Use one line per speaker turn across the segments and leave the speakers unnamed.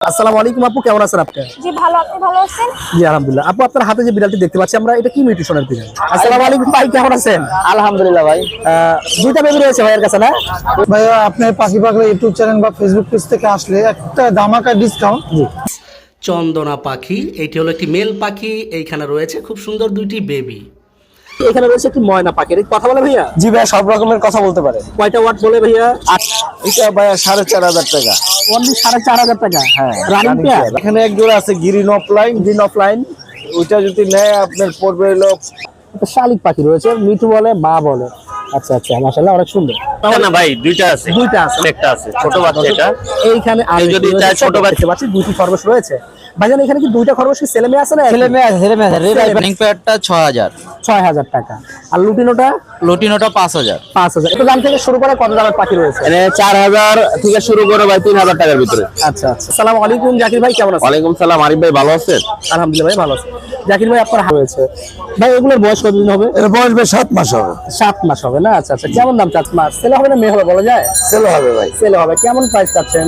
আসসালামু আলাইকুম আপু কেমন আছেন আপনি?
জি ভালো আপনি ভালো আছেন?
জি আলহামদুলিল্লাহ। আপু আপনার হাতে যে বিড়ালটি দেখতে পাচ্ছি আমরা এটা কি মিউটেশনের বিড়াল? আসসালামু আলাইকুম ভাই কেমন আছেন?
আলহামদুলিল্লাহ ভাই।
আহ, দুইটা বেবি রয়েছে ভাইয়ের কাছে না?
ভাইয়া আপনার পাখি পাগলা ইউটিউব চ্যানেল বা ফেসবুক পেজ থেকে আসলে একটা ধামাকা ডিসকাউন্ট
জি।
চন্দনা পাখি এটি হলো একটি মেল পাখি এইখানে রয়েছে খুব সুন্দর দুইটি বেবি
এখানে রয়েছে একটি ময়না পাখি। কথা বলে ভাইয়া?
জি ভাইয়া সব রকমের কথা বলতে পারে।
কয়টা ওয়াট বলে ভাইয়া?
এটা ভাইয়া সাড়ে চার হাজার টাকা।
অনলি সাড়ে চার হাজার টাকা?
হ্যাঁ
রানিং পেয়ার
এখানে এক জোড়া আছে গ্রিন অফলাইন
গ্রিন অফলাইন
ওইটা যদি নেয় আপনার পড়বে হলো
শালিক পাখি রয়েছে মিঠু বলে মা বলে। আচ্ছা আচ্ছা মাসাল্লাহ অনেক সুন্দর।
না ভাই দুইটা আছে।
দুইটা আছে।
একটা আছে ছোট বাচ্চা এটা
এইখানে আর
যদি চায় ছোট
দেখতে পাচ্ছি দুইটি খরগোশ রয়েছে। ভাইজান এখানে কি দুইটা খরগোশ কি ছেলে মেয়ে আছে না
ছেলে মেয়ে ছেলে মেয়ে রেড
ছেলে
আইপ্যানিং পেয়ারটা ছ হাজার।
টাকা। আর লুটিনোটা?
লটিনোটা পাঁচ হাজার।
পাঁচ দাম থেকে শুরু করে কত দামের পাখি রয়েছে?
এখানে চার হাজার থেকে শুরু করে ভাই তিন হাজার টাকার ভিতরে।
আচ্ছা আচ্ছা। আসসালামু আলাইকুম জাকির ভাই কেমন আছেন?
ওয়ালাইকুম সালাম আরিফ ভাই ভালো আছেন?
আলহামদুলিল্লাহ ভাই ভালো আছি। জাকির ভাই আপনার ভাই এগুলোর বয়স কতদিন হবে?
এর বয়স ভাই সাত মাস হবে।
সাত মাস হবে না? আচ্ছা আচ্ছা। কেমন দাম চাচ্ছেন? মাস? ছেলে হবে না মেয়ে হবে বলা যায়?
ছেলে হবে ভাই।
ছেলে হবে। কেমন প্রাইস চাচ্ছেন?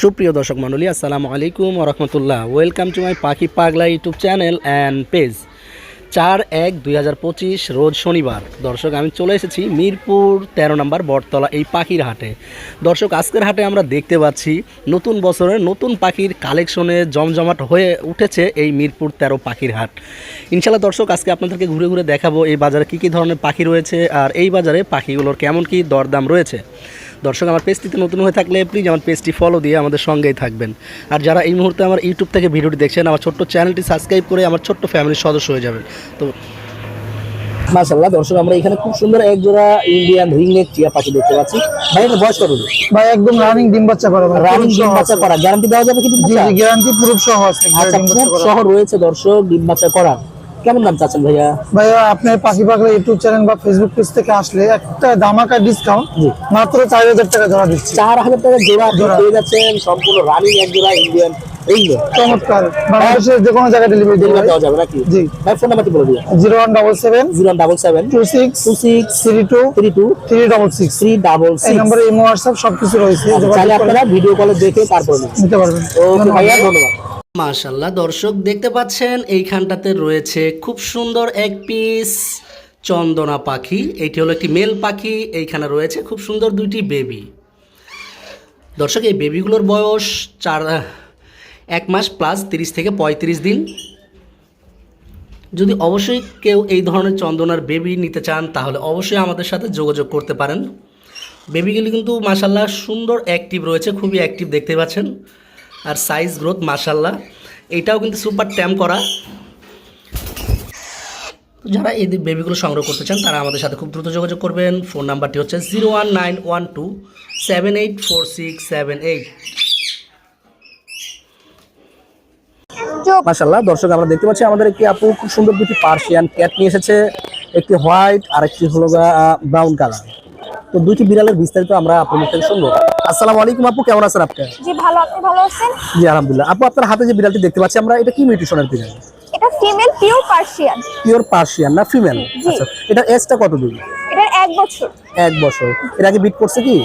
সুপ্রিয় দর্শক মণ্ডলী আসসালামু আলাইকুম রহমতুল্লাহ। ওয়েলকাম টু মাই পাখি Pagla YouTube channel and page চার এক দুই হাজার পঁচিশ রোজ শনিবার। দর্শক, আমি চলে এসেছি মিরপুর তেরো নম্বর বটতলা এই পাখির হাটে। দর্শক, আজকের হাটে আমরা দেখতে পাচ্ছি নতুন বছরের নতুন পাখির কালেকশনে জমজমাট হয়ে উঠেছে এই মিরপুর তেরো পাখির হাট। ইনশাল্লাহ দর্শক, আজকে আপনাদেরকে ঘুরে ঘুরে দেখাবো এই বাজারে কী কী ধরনের পাখি রয়েছে আর এই বাজারে পাখিগুলোর কেমন কী দরদাম রয়েছে। দর্শক আমার পেজটিতে নতুন হয়ে থাকলে প্লিজ আমার পেজটি ফলো দিয়ে আমাদের সঙ্গেই থাকবেন। আর যারা এই মুহূর্তে আমার ইউটিউব থেকে ভিডিওটি দেখছেন আমার ছোট্ট চ্যানেলটি সাবস্ক্রাইব করে আমার ছোট্ট ফ্যামিলির সদস্য হয়ে যাবেন। তো
মাশাআল্লাহ দর্শক আমরা এখানে খুব সুন্দর এক জোড়া ইন্ডিয়ান রিংনেক টিয়া পাখি দেখতে পাচ্ছি। ভাই এটা বয়স কত
ভাই একদম রানিং ডিম বাচ্চা করা
রানিং ডিম বাচ্চা করা। গ্যারান্টি দেওয়া যাবে কিন্তু
গ্যারান্টি প্রুফ সহ আছে
আচ্ছা। শহর রয়েছে দর্শক ডিম বাচ্চা করা। কেমন দাম চাচ্ছেন ভাইয়া?
ভাইয়া আপনার পাখি পাগলা ইউটিউব চ্যানেল বা ফেসবুক পেজ থেকে আসলে একটা ধামাকা ডিসকাউন্ট মাত্র চার হাজার টাকা ধরা দিচ্ছি।
চার হাজার টাকা জোড়া
জোড়া।
পেয়ে যাচ্ছেন সম্পূর্ণ রানিং এক জোড়া ইন্ডিয়ান
চমৎকার। বাংলাদেশের যে কোনো জায়গায় ডেলিভারি
ডেলিভারি দেওয়া যাবে নাকি?
জি।
ভাই ফোন নাম্বারটি বলে দিন
zero one double seven
zero double seven
two six
two six
three two
three two
three double six
three double six
নম্বরে ইমো হোয়াটসঅ্যাপ সবকিছু রয়েছে।
চাইলে আপনারা ভিডিও কলে দেখে তারপরে
নিতে পারবেন।
ওকে ভাইয়া ধন্যবাদ।
মাশাল্লাহ দর্শক দেখতে পাচ্ছেন, এইখানটাতে রয়েছে খুব সুন্দর এক পিস চন্দনা পাখি। এটি হলো একটি মেল পাখি, এইখানে রয়েছে খুব সুন্দর দুইটি বেবি। দর্শক, এই বেবিগুলোর বয়স চার এক মাস প্লাস তিরিশ থেকে পঁয়ত্রিশ দিন। যদি অবশ্যই কেউ এই ধরনের চন্দনার বেবি নিতে চান, তাহলে অবশ্যই আমাদের সাথে যোগাযোগ করতে পারেন। বেবিগুলি কিন্তু মাসাল্লাহ সুন্দর অ্যাক্টিভ রয়েছে, খুবই অ্যাক্টিভ দেখতে পাচ্ছেন। আর সাইজ গ্রোথ মাসাল্লাহ এটাও কিন্তু সুপার ট্যাম করা। যারা এই বেবিগুলো সংগ্রহ করতে চান, তারা আমাদের সাথে খুব দ্রুত যোগাযোগ করবেন। ফোন নাম্বারটি হচ্ছে zero one nine one two seven eight four six seven eight
মাশাল্লাহ দর্শক, আমরা দেখতে পাচ্ছি আমাদের একটি আপু খুব সুন্দর দুটি পার্সিয়ান ক্যাট নিয়ে এসেছে। একটি হোয়াইট আর একটি হলো ব্রাউন কালার তো দুইটি বিড়ালের বিস্তারিত আমরা আপনার থেকে শুনব। আসসালামু আলাইকুম আপু কেমন আছেন আপনি?
জি ভালো। আপনি ভালো আছেন?
জি আলহামদুলিল্লাহ। আপু আপনার হাতে যে বিড়ালটি দেখতে পাচ্ছি আমরা এটা কি মিউটেশনের বিড়াল?
এটা female pure Persian.
Pure Persian না ফিমেল? আচ্ছা এটা এজটা কত দিন
এক বছর।
এক বছর। এর আগে বিট করছে কি?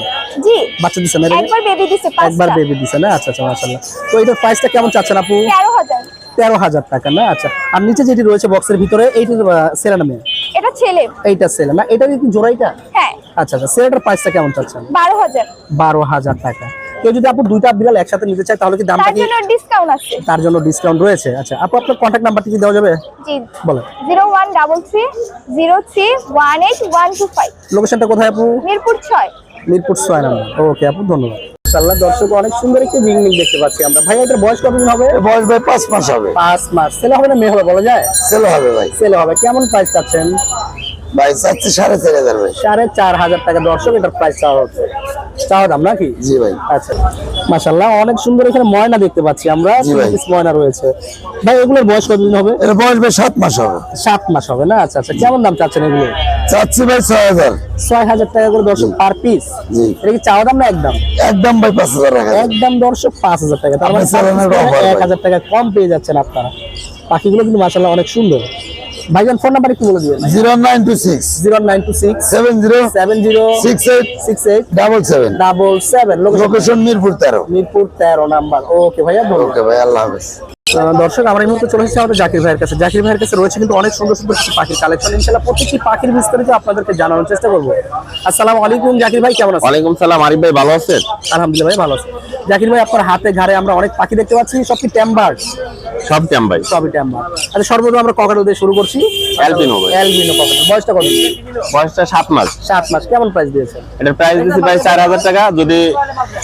জি।
বাচ্চা দিচ্ছে না
একবার বেবি দিছে
একবার বেবি দিছে না? আচ্ছা আচ্ছা মাশাল্লাহ তো এটার প্রাইসটা কেমন চাচ্ছেন আপু?
তেরো হাজার।
তেরো হাজার টাকা না? আচ্ছা আর নিচে যেটি রয়েছে বক্সের ভিতরে এইটার সেরা নামে?
এটা ছেলে।
এইটা সেল না? এটা কি জোড়াইটা
হ্যাঁ
আচ্ছা আচ্ছা সেটার প্রাইসটা কেমন চাচ্ছেন?
বারো হাজার।
বারো হাজার টাকা। কেউ যদি আপু দুইটা বিড়াল একসাথে নিতে চায় তাহলে কি দামটা
তার জন্য ডিসকাউন্ট আছে।
তার জন্য ডিসকাউন্ট রয়েছে? আচ্ছা আপু আপনার কন্ট্যাক্ট নাম্বারটি কি দেওয়া যাবে?
জি।
বলেন।
Zero one double three zero three one eight one two five
লোকেশনটা কোথায় আপু?
মিরপুর ছয়।
মিরপুর ছয় নাম্বার। ওকে আপু ধন্যবাদ। ইনশাআল্লাহ দর্শক অনেক সুন্দর একটি রিং রিং দেখতে পাচ্ছি আমরা। ভাই এটার বয়স কতদিন হবে?
বয়স ভাই পাঁচ মাস হবে।
পাঁচ মাস। ছেলে হবে না মেয়ে হবে বলা যায়?
ছেলে হবে ভাই।
ছেলে হবে। কেমন প্রাইস চাচ্ছেন?
ভাই চাচ্ছি সাড়ে চার হাজার ভাই।
সাড়ে চার হাজার টাকা দর্শক এটার প্রাইস চাওয়া হচ্ছে। চাওয়া দাম নাকি?
জি ভাই।
আচ্ছা। মাশাল্লাহ অনেক সুন্দর এখানে ময়না দেখতে পাচ্ছি আমরা।
জি ভাই।
তিন piece ময়না রয়েছে। ভাই এগুলোর বয়স কতদিন হবে?
এর বয়স ভাই সাত মাস হবে।
সাত মাস হবে না? আচ্ছা আচ্ছা কেমন দাম চাচ্ছেন এগুলো?
চাচ্ছি ভাই ছয় হাজার।
ছয় হাজার টাকা করে দর্শক পার পিস এটা কি চাওয়া দাম না একদম?
একদম ভাই পাঁচ হাজার টাকা
একদম দর্শক পাঁচ হাজার টাকা। তার মানে এক হাজার টাকা কম পেয়ে যাচ্ছেন আপনারা। পাখিগুলো কিন্তু মাসাল্লাহ অনেক সুন্দর। ভাইজান ফোন নাম্বার একটু বলে দিবেন।
Zero nine two six.
Zero nine two six
seven zero
seven zero
six eight
six eight
double seven.
Double seven
location Mirpur তেরো।
মিরপুর তেরো নাম্বার। ওকে ভাইয়া ধন্যবাদ।
ওকে ভাই আল্লাহ হাফেজ।
দর্শক আমরা এই মুহূর্তে চলে এসেছি আমাদের জাকির ভাইয়ের কাছে। জাকির ভাইয়ের কাছে রয়েছে কিন্তু অনেক সুন্দর সুন্দর কিছু পাখির কালেকশন ইনশাল্লাহ প্রত্যেকটি পাখির বিস্তারিত আপনাদেরকে জানানোর চেষ্টা করব। আসসালামু আলাইকুম জাকির ভাই কেমন আছেন?
ওয়ালাইকুম সালাম আরিফ ভাই ভালো আছেন?
আলহামদুলিল্লাহ ভাই ভালো আছি। জাকির ভাই আপনার হাতে ঘাড়ে আমরা অনেক পাখি দেখতে পাচ্ছি সব কি ট্যাম্বার?
সব ট্যাম ভাই
সবই ট্যাম্বার। আচ্ছা সর্বপ্রথম আমরা ককাটো দিয়ে শুরু করছি।
ভাই।
Albino cockatoo. বয়সটা কত?
বয়সটা সাত মাস।
সাত মাস। কেমন প্রাইস দিয়েছেন?
এটার প্রাইস ভাই চার হাজার টাকা। যদি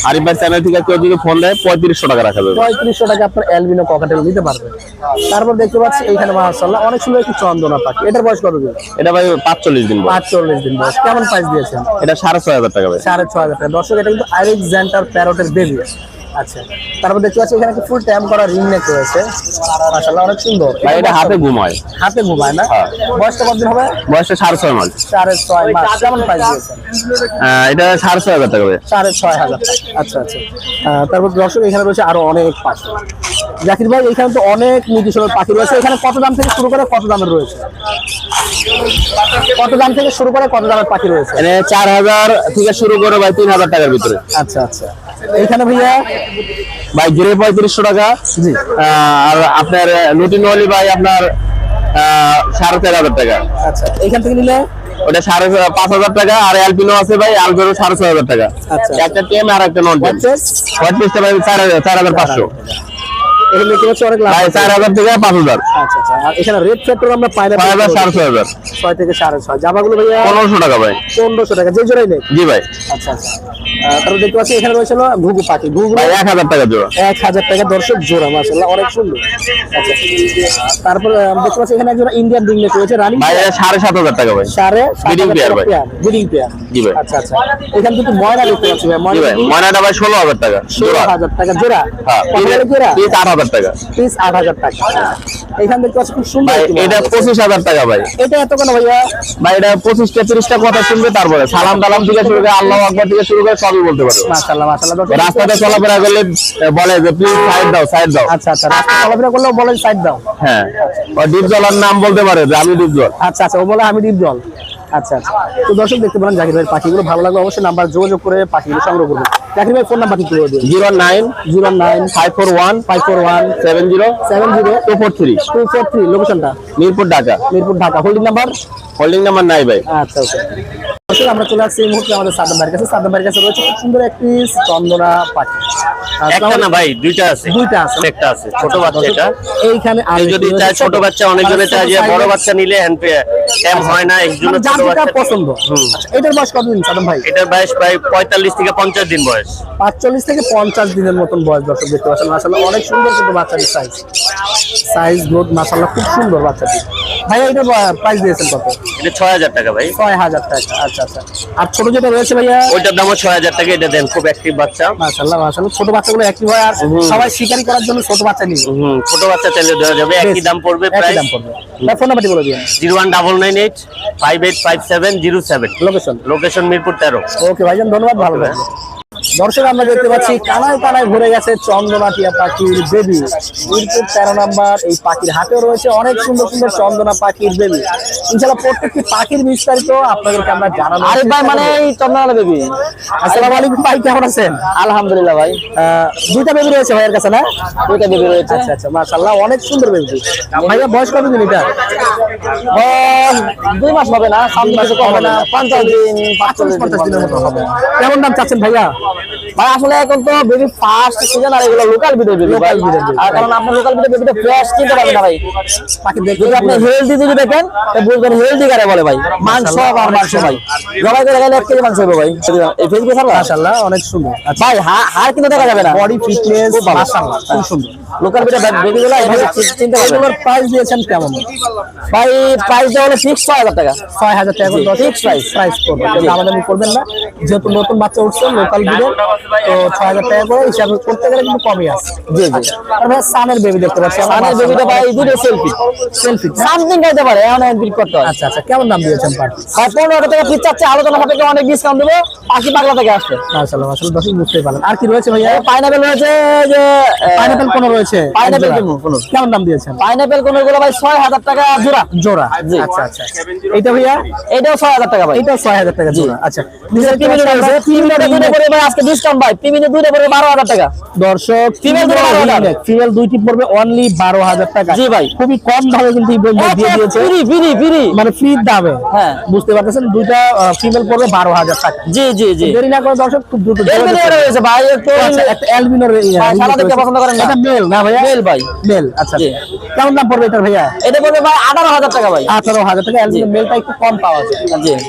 আরিফ ভাই চ্যানেল থেকে কেউ যদি ফোন দেয় পঁয়ত্রিশশো টাকা রাখা যাবে।
পঁয়ত্রিশশো টাকা আপনার অ্যালবিনো ককাটেল নিতে পারবেন তারপর দেখতে পাচ্ছি এইখানে মাসাল্লাহ অনেক সুন্দর একটি চন্দনা পাখি। এটার বয়স কত দিন?
এটা ভাই পাঁচচল্লিশ দিন বয়স।
পাঁচ চল্লিশ দিন বয়স। কেমন প্রাইস দিয়েছেন?
এটা সাড়ে ছয় হাজার টাকা ভাই।
সাড়ে ছ হাজার টাকা। দর্শক এটা কিন্তু আলেকজান্ডার প্যারোটের বেবি আচ্ছা। তারপর দেখতে পাচ্ছি এখানে ফুল ট্যাম করা রিং নেক রয়েছে। মাসাল্লাহ অনেক সুন্দর।
ভাই এটা হাতে ঘুমায়।
হাতে ঘুমায় না?
হ্যাঁ।
বয়সটা কতদিন হবে?
বয়সটা সাড়ে ছয় মাস।
সাড়ে ছয় মাস। কেমন প্রাইস দিয়েছেন?
এটা সাড়ে ছয় হাজার টাকা
ছয় হাজার। টাকা। আচ্ছা। আচ্ছা তারপর দর্শক এখানে রয়েছে আরও অনেক পাখি। জাকির ভাই এখানে তো অনেক নির্দিষ্ট পাখি রয়েছে। এখানে কত দাম থেকে শুরু করে কত দামের রয়েছে? কত দাম থেকে শুরু করে কত দামের পাখি রয়েছে?
এখানে চার হাজার থেকে শুরু করে ভাই তিন হাজার টাকার ভিতরে।
আচ্ছা আচ্ছা। এইখানে ভাইয়া?
ভাই গিরে পঁয়ত্রিশশো টাকা।
জি।
আর আপনার লুটিন ওয়ালি ভাই আপনার সাড়ে চার হাজার টাকা।
আচ্ছা এইখান থেকে নিলে?
ওটা সাড়ে পাঁচ হাজার টাকা। আর অ্যালপিনো আছে ভাই আলবেরো সাড়ে ছয় হাজার টাকা।
আচ্ছা।
একটা টেম আর একটা নন টেম? পঁয়ত্রিশটা ভাই চার হাজার চার হাজার পাঁচশো।
এখানে দেখতে পাচ্ছি অনেক লাভ
চার হাজার থেকে পাঁচ হাজার।
আচ্ছা আচ্ছা। আর এখানে রেড ফ্যাক্টর আমরা পাই না
ছয় হাজার সাড়ে ছয় হাজার।
ছয় থেকে সাড়ে ছয়। জামাগুলো ভাইয়া
পনেরোশো টাকা ভাই।
পনেরোশো টাকা। যে জোড়াই নেই
জি ভাই।
আচ্ছা আচ্ছা। তারপর দেখতে পাচ্ছি এখানে রয়েছে হলো ঘুঘু পাখি। ঘুঘু
এক হাজার টাকা জোড়া।
এক হাজার টাকা দর্শক জোড়া মাসাল্লাহ অনেক সুন্দর। আচ্ছা। তারপর দেখতে পাচ্ছি এখানে একজন ইন্ডিয়ান রিংনেক রয়েছে রানিং
ভাই সাড়ে সাত হাজার টাকা ভাই।
সাড়ে
Breeding pair ভাই।
ব্রিডিং পেয়ার
জি ভাই।
আচ্ছা আচ্ছা। এখানে কিন্তু ময়না দেখতে পাচ্ছি ভাই। ময়না
ময়নাটা ভাই ষোলো হাজার টাকা।
ষোলো হাজার টাকা জোড়া।
হ্যাঁ।
জোড়া?
হাজার টাকা।
পিস আট হাজার টাকা। এখানে দেখতে খুব সুন্দর
ভাই
একটি ময়না
এটা পঁচিশ হাজার টাকা ভাই।
এটা এত কেন ভাইয়া?
ভাই এটা পঁচিশ তেত্রিশটা কথা শুনবে তারপরে সালাম টালাম থেকে শুরু করে আল্লাহ আকবর থেকে শুরু করে সবই বলতে পারবে।
মাশাআল্লাহ মাশাআল্লাহ
রাস্তাতে চলাফেরা করলে বলে যে প্লিজ সাইড দাও সাইড দাও।
আচ্ছা আচ্ছা রাস্তা চলাফেরা করলেও বলেন সাইড দাও।
হ্যাঁ। ও ডিপ জলার নাম বলতে পারে যে আমি ডিপ জল।
আচ্ছা আচ্ছা ও বলে আমি ডিপ জল। আচ্ছা আচ্ছা। তো দর্শক দেখতে পারেন জাকির ভাইয়ের পাখিগুলো ভালো লাগল অবশ্যই নাম্বার যোগাযোগ করে পাখিগুলো সংগ্রহ করবেন। জাকির ভাই ফোন নাম্বার কি করে দিন
zero nine
zero nine
five four one
five four one
seven zero
seven zero
two four three
two four three লোকেশনটা
Mirpur Dhaka.
Mirpur Dhaka. Holding number
holding number নাই ভাই।
আচ্ছা ওকে দর্শক আমরা চলে আসছি এই মুহূর্তে আমাদের সাদ্দাম ভাইয়ের কাছে। সাদ্দাম ভাইয়ের কাছে রয়েছে খুব সুন্দর একটি চন্দনা পাখি।
একটা না ভাই দুইটা আছে।
দুইটা আছে।
একটা আছে ছোট বাচ্চা এটা।
এইখানে আর
যদি চায় ছোট বাচ্চা অনেকজনে চায় যে বড় বাচ্চা নিলে হ্যান্ড ট্যাম হয় না এর জন্য
যার
ছোট বাচ্চা।
পছন্দ। এটার বয়স কতদিন সাদ্দাম ভাই?
এটার বয়স প্রায় পঁয়তাল্লিশ থেকে পঞ্চাশ দিন বয়স।
পাঁচচল্লিশ থেকে পঞ্চাশ দিনের মতন বয়স দর্শক দেখতে পাচ্ছেন। মাসাল্লাহ অনেক সুন্দর কিন্তু বাচ্চাটির সাইজ সাইজ গ্রোথ মাসাল্লাহ খুব সুন্দর বাচ্চাটি। ভাইয়া এটা প্রাইস দিয়েছেন কত?
এটা ছয় হাজার টাকা ভাই।
ছয় হাজার টাকা আচ্ছা। আচ্ছা। আর ছোট যেটা রয়েছে ভাইয়া
ওইটার দামও ছয় হাজার টাকা এটা দেন খুব অ্যাক্টিভ বাচ্চা।
ছোট বাচ্চাগুলো হয় আর সবাই শিকারি করার জন্য ছোট বাচ্চা
হুম ছোট বাচ্চা চাইলে দেওয়া যাবে একই দাম পড়বে
একই
প্রায়
দাম পড়বে। ফোন নাম্বারটি বলে দিন
zero one double nine eight five eight five seven zero seven.
Location
location Mirpur তেরো।
ওকে ভাইজান ধন্যবাদ ভালো থাকবেন। দর্শক আমরা দেখতে পাচ্ছি কানায় কানায় ভরে গেছে চন্দনা টিয়া পাখির বেবি মিরপুর তেরো নাম্বার এই পাখির হাতেও রয়েছে অনেক সুন্দর সুন্দর চন্দনা পাখির বেবি ইনশাল্লাহ প্রত্যেকটি পাখির বিস্তারিত আপনাদেরকে আমরা জানাব
আরিফ ভাই মানে এই চন্দনা বেবি
আসসালামু আলাইকুম ভাই কেমন আছেন?
আলহামদুলিল্লাহ ভাই।
আহ, দুইটা বেবি রয়েছে ভাইয়ের কাছে না?
দুইটা বেবি রয়েছে।
আচ্ছা আচ্ছা মাশাআল্লাহ অনেক সুন্দর বেবি ভাইয়া বয়স কত দিন এটা
দুই মাস হবে না কিছু কম হবে না। পঞ্চাশ দিন
পাঁচচল্লিশ দিনের মতো হবে। কেমন দাম চাচ্ছেন ভাইয়া?
ভাই আসলে এখন তো বেবি ফার্স্ট সিজন আর এগুলো লোকাল বিটের বেবি
Local breed
আর কারণ আপনার লোকাল বেবিটা ফ্রেশ কিনতে পারবেন না ভাই। যদি আপনি হেলদি যদি দেখেন তো বুঝবেন হেলদি কারে বলে ভাই। মাংস আর মাংস ভাই। জবাই করে গেলে এক কেজি মাংস হবে ভাই। এই ফেসবুকে
মাশাআল্লাহ অনেক সুন্দর। আচ্ছা।
ভাই হা- হাড় কিন্তু দেখা যাবে না।
বডি ফিটনেস মাশাআল্লাহ খুব সুন্দর।
লোকাল বিটের বেবি গুলো এইভাবে চিনতে পারবেন
এগুলোর প্রাইস দিয়েছেন কেমন?
ভাই প্রাইস দেওয়া হলো ফিক্স ছয় হাজার টাকা।
ছয় হাজার টাকা
জি, fixed price।
প্রাইস করবেন কেউ দামাদামি করবেন না। যেহেতু নতুন বাচ্চা উঠছে লোকাল বিডে তো ছয় হাজার টাকা করে হিসাবে করতে গেলে কিন্তু কমই আছে।
জি জি।
আর সানের বেবি দেখতে পাচ্ছি
সানের বেবিটা ভাই দুটো সেলফি
সেলফি
সামথিং খাইতে পারে এমন এন্ট্রি করতে হয়।
আচ্ছা আচ্ছা কেমন দাম দিয়েছেন পার্টি
ভাই পনেরো টাকা পিস চাচ্ছে আলোচনা সাপেক্ষে অনেক ডিসকাউন্ট দেবো পাখি পাগলা থেকে আসছে
মাশাআল্লাহ মাশাআল্লাহ দর্শক বুঝতেই পারলেন। আর কি রয়েছে ভাইয়া?
পাইনাপেল রয়েছে যে
পাইনাপেল কোন রয়েছে?
পাইনাপেল কোনো।
কেমন দাম দিয়েছেন?
পাইনাপেল কোনগুলো ভাই ছয় হাজার টাকা জোড়া।
জোড়া। আচ্ছা আচ্ছা এটা ভাইয়া?
এটাও ছয় হাজার টাকা ভাই।
এটাও ছয় হাজার টাকা জোড়া। আচ্ছা।
পিমিনে রয়েছে। পিমিনে দুইটা পড়বে ভাই আজকে ডিসকাউন্ট ভাই। পিমিনে দুইটা পড়বে বারো হাজার টাকা।
দর্শক
বারো
ফিমেল দুইটি পড়বে অনলি বারো হাজার টাকা।
জি ভাই।
খুবই কম দামে কিন্তু এই বন্ধু দিয়ে দিয়েছে।
ফ্রি ফ্রি ফ্রি
মানে ফ্রি দামে।
হ্যাঁ।
বুঝতে পারতেছেন? দুইটা ফিমেল পড়বে বারো হাজার টাকা।
জি জি জি।
দেরি না করে দর্শক খুব দ্রুত
এলবিনো রয়েছে ভাই একটু
আচ্ছা, একটা
হ্যাঁ, সাদা দেখতে পছন্দ করেন না?
এটা মেল না ভাইয়া?
মেল ভাই।
মেল আচ্ছা। কেমন দাম পড়বে এটার ভাইয়া?
এটা পড়বে ভাই আঠারো হাজার টাকা ভাই।
আঠারো হাজার টাকা। অ্যালবিনো মেলটা একটু কম পাওয়া যায়।
জি।
এই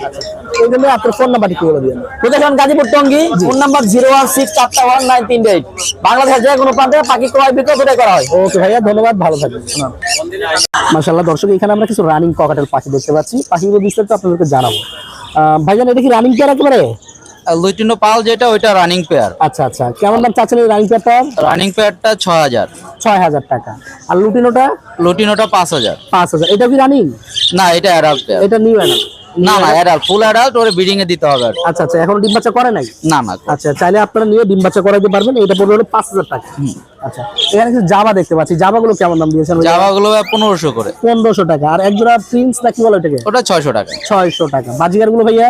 জন্য আপনার ফোন নাম্বারটি কি বলে দিন
location Gazipur Tongi phone number zero one six চারটা ওয়ান নাইন তিন এইট বাংলাদেশের যে কোনো প্রান্তে পাখি ক্রয় বিক্রয় দুটাই করা হয়।
ওকে ভাইয়া ধন্যবাদ ভালো থাকবেন। মাশাআল্লাহ দর্শক এখানে আমরা কিছু রানিং ককাটেল পাখি দেখতে পাচ্ছি। পাখিগুলো বিস্তারিত আপনাদেরকে জানাব। আহ, ভাইজান এটা কি রানিং পেয়ার একেবারে?
লুটিনো পাল যেটা ওইটা রানিং পেয়ার
আচ্ছা আচ্ছা। কেমন দাম চাচ্ছেন এই রানিং পেয়ারটা
রানিং পেয়ারটা ছ হাজার।
ছয় হাজার টাকা। আর লুটিনোটা?
লুটিনোটা পাঁচ হাজার।
পাঁচ হাজার। এটা কি রানিং
না এটা অ্যাডাল্ট পেয়ার
এটা নিউ অ্যানাল
না না অ্যাডাল্ট ফুল ওরে ব্রিডিং এ দিতে হবে
আচ্ছা আচ্ছা এখনও ডিম বাচ্চা করে নাই?
না না
আচ্ছা চাইলে আপনারা নিয়ে ডিম বাচ্চা করাইতে পারবেন এটা পড়বে হলো পাঁচ হাজার টাকা। আচ্ছা এখানে কিছু জামা দেখতে পাচ্ছি। জামাগুলো কেমন দাম দিয়েছেন
জামাগুলো পনেরোশো করে।
পনেরোশো টাকা। আর এক জোড়া প্রিন্স না কি বলে এটাকে?
ওটা ছয়শো টাকা।
ছয়শো টাকা। বাজিগারগুলো ভাইয়া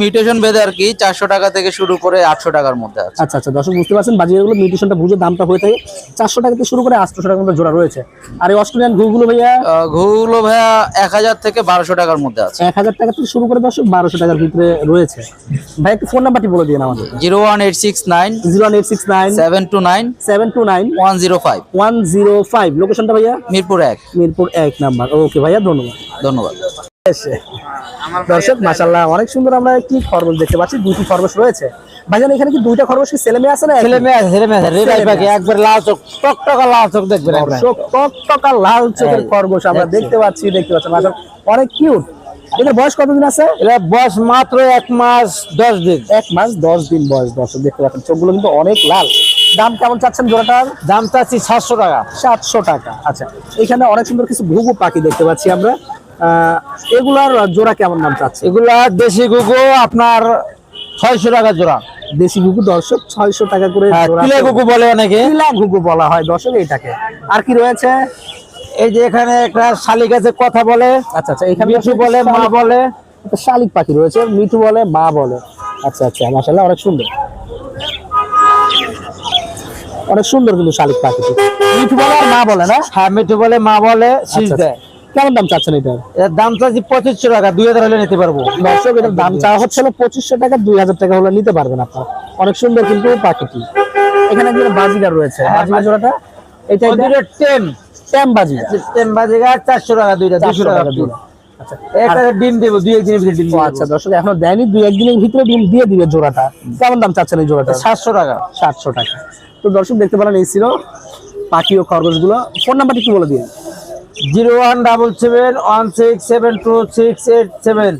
মিউটেশন বেঁধে আর কি চারশো টাকা থেকে শুরু করে আটশো টাকার মধ্যে আছে।
আচ্ছা আচ্ছা দর্শক বুঝতে পারছেন বাজিগারগুলো মিউটেশনটা বুঝে দামটা হয়ে থাকে। চারশো টাকা থেকে শুরু করে আটশো টাকার মধ্যে জোড়া রয়েছে। আর এই অস্ট্রেলিয়ান ঘুগুলো ভাইয়া?
ঘুগুলো ভাইয়া এক হাজার থেকে বারোশো টাকার মধ্যে আছে।
এক হাজার টাকা থেকে শুরু করে দর্শক বারোশো টাকার ভিতরে রয়েছে। ভাই একটু ফোন নাম্বারটি বলে দিন আমাদের
zero one eight six nine
zero one eight six nine
seven two nine
seven two nine
one zero five.
One zero five. লোকেশনটা ভাইয়া?
মিরপুর এক।
মিরপুর এক নাম্বার। ওকে ভাইয়া ধন্যবাদ।
ধন্যবাদ।
দর্শক মাশাল্লাহ অনেক সুন্দর আমরা একটি খরগোশ দেখতে পাচ্ছি দুইটি খরগোশ রয়েছে। ভাইজান এখানে কি দুইটা খরগোশ কি ছেলে মেয়ে আছে না
ছেলে মেয়ে আছে ছেলে মেয়ে আছে। একবার লাল চোখ টকটকা লাল চোখ দেখবেন।
দর্শক টকটকা লাল চোখের খরগোশ আমরা দেখতে পাচ্ছি দেখতে পাচ্ছি মাশাআল্লাহ, অনেক কিউট। এদের বয়স কতদিন আছে?
এটা বয়স মাত্র এক মাস দশ দিন।
এক মাস দশ দিন বয়স দর্শক দেখতে পাচ্ছেন চোখগুলো কিন্তু অনেক লাল। দাম কেমন চাচ্ছেন জোড়াটার?
দাম চাচ্ছি সাতশো টাকা।
সাতশো টাকা আচ্ছা। এখানে অনেক সুন্দর কিছু ঘুঘু পাখি দেখতে পাচ্ছি আমরা। এগুলার জোড়া কেমন দাম চাচ্ছে
এগুলা দেশি গুগু আপনার ছয়শো টাকা জোড়া।
দেশি ঘুঘু দর্শক ছয়শো টাকা করে
হ্যাঁ কিলা গুগু বলে অনেকে।
কিলা ঘুঘু বলা হয় দর্শক এইটাকে। আর কি রয়েছে?
এই যে এখানে একটা শালিক আছে কথা বলে।
আচ্ছা আচ্ছা এখানে
মিঠু বলে মা বলে।
শালিক পাখি রয়েছে মিঠু বলে মা বলে। আচ্ছা আচ্ছা মাশাআল্লাহ অনেক সুন্দর। অনেক সুন্দর কিন্তু শালিক পাখিটি। মিঠু বলে আর মা বলে না?
হ্যাঁ মিঠু বলে মা বলে শীষ
আচ্ছা,
দেয়।
কেমন দাম চাচ্ছেন এটা
এর দাম চাচ্ছি পঁচিশশো টাকা দুই হাজার হলে নিতে পারব।
দর্শক এটার দাম চাওয়া হচ্ছিল পঁচিশশো টাকা দুই হাজার টাকা হলে নিতে পারবেন আপনারা। অনেক সুন্দর কিন্তু পাখিটি। এখানে বাজিগার রয়েছে। বাজিগার জোড়াটা? এটা ট্যাম বাজিগার
টেন বাজে চারশো টাকা দুইটা দুশো টাকা।
জোড়া আচ্ছা
ডিম দেবো দুই একদিনের ভিতরে ডিম
আচ্ছা দর্শক এখনও দেয়নি দুই একদিনের ভিতরে ডিম দিয়ে দিবে জোড়াটা। কেমন দাম চাচ্ছেন এই জোড়াটা?
সাতশো টাকা।
সাতশো টাকা। তো দর্শক দেখতে পেলেন এই ছিল পাখি ও খরগোশগুলো ফোন নাম্বারটি কি বলে দিয়ে
zero one double seven one six seven two six eight seven.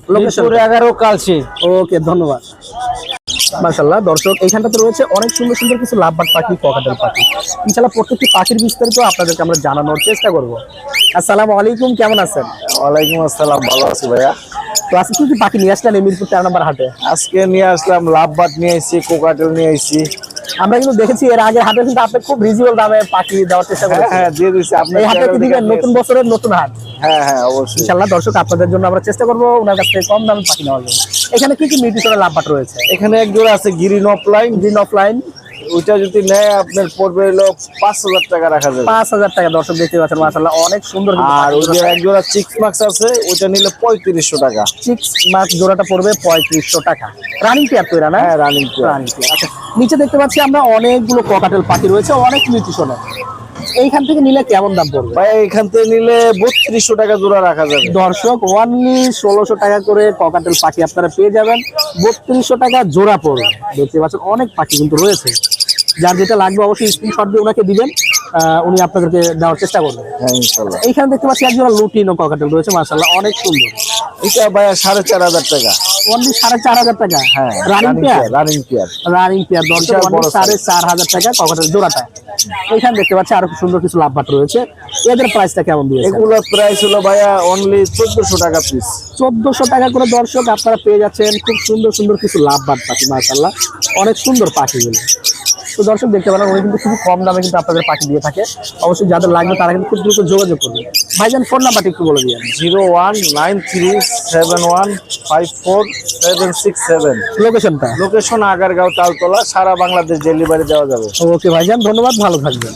এগারো কালসি
ওকে ধন্যবাদ। মাশাল্লাহ দর্শক এইখানটাতে রয়েছে অনেক সুন্দর সুন্দর কিছু লাভবাট পাখি ককাটেল পাখি। ইনশাল্লাহ প্রত্যেকটি পাখির বিস্তারিত আপনাদেরকে আমরা জানানোর চেষ্টা করব। আসসালামু আলাইকুম কেমন আছেন?
ওয়ালাইকুম আসসালাম ভালো আছি ভাইয়া।
তো আজকে কি কি পাখি নিয়ে আসলেন মিরপুর তেরো নম্বর হাটে?
আজকে নিয়ে আসলাম লাভবাট নিয়ে এসেছি কোকাটেল নিয়ে এসেছি
আমরা কিন্তু দেখেছি এর আগে হাটে কিন্তু আপনি খুব রিজনেবল দামে পাখি দেওয়ার চেষ্টা
হ্যাঁ
করেছেন।
হ্যাঁ দিয়ে দিচ্ছি আপনি
এই হাটে কি দিবেন নতুন বছরের নতুন হাট?
হ্যাঁ হ্যাঁ অবশ্যই।
ইনশাল্লাহ দর্শক আপনাদের জন্য আমরা চেষ্টা করব ওনার কাছ থেকে কম দামে পাখি নেওয়ার জন্য। এখানে কি কি মিউটিশনের লাভবাট রয়েছে?
এখানে এক জোড়া আছে গ্রিন অফলাইন।
গ্রিন অফলাইন
ওইটা যদি নেয় আপনার পড়বে হলো পাঁচ হাজার টাকা রাখা যাবে।
পাঁচ হাজার টাকা দর্শক দেখতে পাচ্ছেন মাসাল্লাহ অনেক সুন্দর
আর ওই যে এক জোড়া চিক্স মাক্স আছে ওইটা নিলে পঁয়ত্রিশশো টাকা।
সিক্স মাছ জোড়াটা পড়বে পঁয়ত্রিশশো টাকা। রানিং পেয়ার তৈরা না?
হ্যাঁ রানিং
রানিং পেয়ার আচ্ছা। নিচে দেখতে পাচ্ছি আমরা অনেকগুলো ককাটেল পাখি রয়েছে অনেক মিউটিশনের এইখান থেকে নিলে কেমন দাম পড়বে?
ভাই এখান থেকে নিলে বত্রিশশো টাকা জোড়া রাখা যাবে।
দর্শক ওয়ানলি ষোলোশো টাকা করে ককাটেল পাখি আপনারা পেয়ে যাবেন। বত্রিশশো টাকা জোড়া পড়বে। দেখতে পাচ্ছেন অনেক পাখি কিন্তু রয়েছে। যার যেটা লাগবে অবশ্যই স্ক্রিনশট দিয়ে ওনাকে দিবেন। উনি আপনাদেরকে দেওয়ার চেষ্টা করবেন।
হ্যাঁ
এইখানে দেখতে পাচ্ছি একজন লুটিনো ককাটেল রয়েছে মার্শাল্লাহ অনেক সুন্দর।
এটা ভাইয়া সাড়ে চার হাজার টাকা।
অনলি সাড়ে চার হাজার টাকা?
হ্যাঁ
running pair
running pair
running pair দর্শক সাড়ে চার হাজার টাকা কখনো জোড়াটা। এখানে দেখতে পাচ্ছি আরও সুন্দর কিছু লাভ বাট রয়েছে। এদের প্রাইসটা কেমন দিয়েছে
এগুলোর প্রাইস হলো ভাইয়া অনলি চোদ্দশো টাকা পিস
চোদ্দশো টাকা করে দর্শক আপনারা পেয়ে যাচ্ছেন। খুব সুন্দর সুন্দর কিছু লাভ বাট পাখি মাশাল্লাহ অনেক সুন্দর পাখিগুলো। তো দর্শক দেখতে পারেন উনি কিন্তু খুব কম দামে কিন্তু আপনাদের পাখি দিয়ে থাকে। অবশ্যই যাদের লাগবে তারা কিন্তু খুব দ্রুত যোগাযোগ করবে। ভাইজান ফোন নাম্বারটি একটু বলে দিয়ে
zero one nine three seven one five four seven six seven.
লোকেশনটা
লোকেশন আগারগাঁও তালতলা সারা বাংলাদেশ ডেলিভারি দেওয়া যাবে।
ওকে ভাইজান ধন্যবাদ ভালো থাকবেন।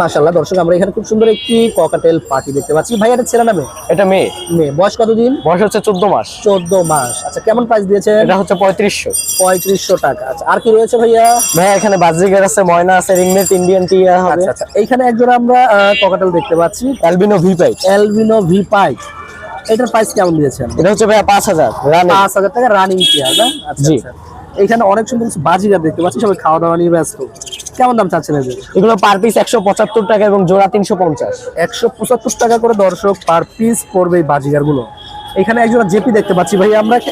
মাশাল্লাহ দর্শক আমরা এখানে খুব সুন্দর একটি ককাটেল পাখি দেখতে পাচ্ছি। ভাই এটা ছেলে নামে?
এটা মেয়ে।
মেয়ে। বয়স কতদিন?
বয়স হচ্ছে চোদ্দ মাস।
চোদ্দ মাস। আচ্ছা কেমন প্রাইস দিয়েছেন?
এটা হচ্ছে পঁয়ত্রিশশো।
পঁয়ত্রিশশো টাকা। আচ্ছা আর কি রয়েছে ভাইয়া?
ভাইয়া এখানে বাজিগার আছে ময়না আছে রিংনেট ইন্ডিয়ান টিয়া হবে।
আচ্ছা আচ্ছা। এইখানে একজোড়া আমরা ককাটেল দেখতে পাচ্ছি।
অ্যালবিনো ভি পাইট
এলভিনো ভি পাইপ এটার প্রাইস কেমন দিয়েছেন?
এটা হচ্ছে ভাইয়া পাঁচ হাজার রানিং
পাঁচ হাজার টাকা রানিং চেয়ার না? আচ্ছা। আচ্ছা। এইখানে অনেক সুন্দর কিছু বাজিগার দেখতে পাচ্ছি সবাই খাওয়া দাওয়া নিয়ে ব্যস্ত। কেমন দাম চাচ্ছেন
এগুলো পার পিস একশো পঁচাত্তর টাকা এবং জোড়া তিনশো পঞ্চাশ।
একশো পঁচাত্তর টাকা করে দর্শক পার পিস পড়বে এই বাজিগারগুলো এখানে একজোড়া জেপি দেখতে পাচ্ছি ভাই আমরা একটা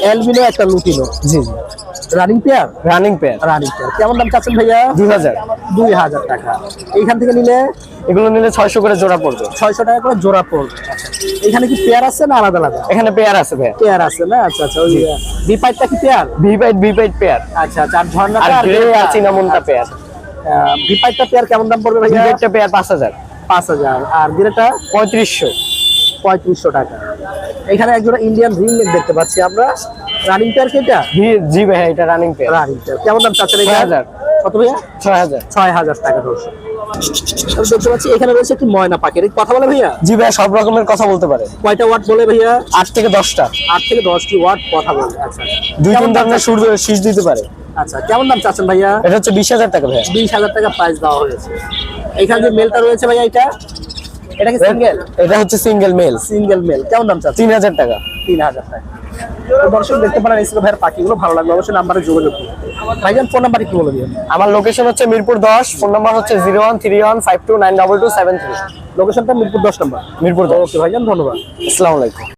একটা লুটিনো
জি। জি
running pair
running pair
running pair কেমন দাম চাচ্ছেন ভাইয়া?
দুই হাজার।
দুই হাজার টাকা। এইখান থেকে নিলে?
এগুলো নিলে ছয়শো করে জোড়া পড়বে।
ছয়শো টাকা করে জোড়া পড়বে। আচ্ছা এখানে কি পেয়ার আছে না আলাদা আলাদা?
এখানে পেয়ার আছে ভাইয়া।
পেয়ার আছে না? আচ্ছা আচ্ছা ওই বি পাইপটা কি পেয়ার
ভি পাইট ভি পাইট পেয়ার
আচ্ছা আচ্ছা আর
আর
ঝর্ণাটা আর
গ্রে আর চিনামনটা পেয়ার
পেয়ার কেমন দাম পড়বে
ভি
ভাইয়া
পেয়ার পাঁচ হাজার।
পাঁচ হাজার। আর গ্রেটা
পঁয়ত্রিশশো।
পঁয়ত্রিশশো টাকা। এখানে একজোড়া ইন্ডিয়ান রিং নেক দেখতে পাচ্ছি আমরা। রানিং পেয়ার
ভি জি ভাইয়া এটা রানিং পেয়ার
রানিং পেয়ার কেমন দাম চাচ্ছেন
ছয় হাজার।
কত ভাইয়া?
ছয় হাজার।
ছয় হাজার টাকা ধরছে। আমি দেখতে পাচ্ছি এখানে রয়েছে একটি ময়না পাখি এটা কথা বলে ভাইয়া?
জি ভাইয়া সব রকমের কথা বলতে পারে।
কয়টা ওয়াট বলে ভাইয়া?
আট থেকে দশটা।
আট থেকে দশটি ওয়াট কথা বলে। আচ্ছা।
দুই তিন ধরনের সূর্য শীষ দিতে পারে।
আচ্ছা কেমন দাম চাচ্ছেন ভাইয়া?
এটা হচ্ছে বিশ হাজার টাকা ভাইয়া।
বিশ হাজার টাকা প্রাইস দেওয়া হয়েছে। এখানে যে মেলটা রয়েছে ভাইয়া এটা? এটা কি সিঙ্গেল
এটা হচ্ছে সিঙ্গেল মেল
সিঙ্গেল মেল কেমন দাম চাচ্ছেন?
তিন হাজার টাকা।
তিন হাজার টাকা। দর্শক দেখতে পারেন এই ভাইয়ের পাখিগুলো ভালো লাগল অবশ্যই নাম্বারে যোগাযোগ করুন। ভাইজান ফোন নাম্বার একটু বলে দিন
আমার লোকেশন হচ্ছে মিরপুর দশ ফোন নাম্বার হচ্ছে zero one three one five two nine double two seven three
লোকেশনটা মিরপুর দশ নম্বর
মিরপুর দশ।
ওকে ভাইজান ধন্যবাদ।
আসসালামু আলাইকুম।